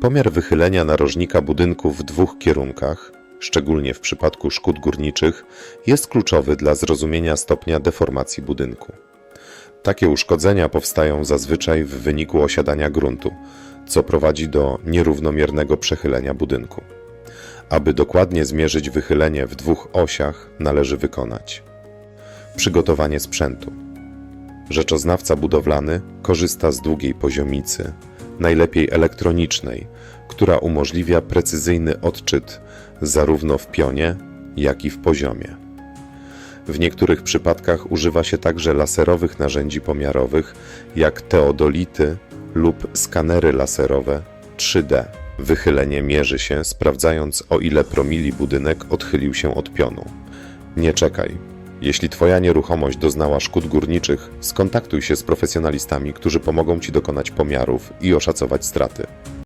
Pomiar wychylenia narożnika budynku w dwóch kierunkach, szczególnie w przypadku szkód górniczych, jest kluczowy dla zrozumienia stopnia deformacji budynku. Takie uszkodzenia powstają zazwyczaj w wyniku osiadania gruntu, co prowadzi do nierównomiernego przechylenia budynku. Aby dokładnie zmierzyć wychylenie w dwóch osiach, należy wykonać przygotowanie sprzętu. Rzeczoznawca budowlany korzysta z długiej poziomicy, najlepiej elektronicznej, która umożliwia precyzyjny odczyt zarówno w pionie, jak i w poziomie. W niektórych przypadkach używa się także laserowych narzędzi pomiarowych, jak teodolity lub skanery laserowe 3D. Wychylenie mierzy się, sprawdzając o ile promili budynek odchylił się od pionu. Nie czekaj. Jeśli Twoja nieruchomość doznała szkód górniczych, skontaktuj się z profesjonalistami, którzy pomogą Ci dokonać pomiarów i oszacować straty.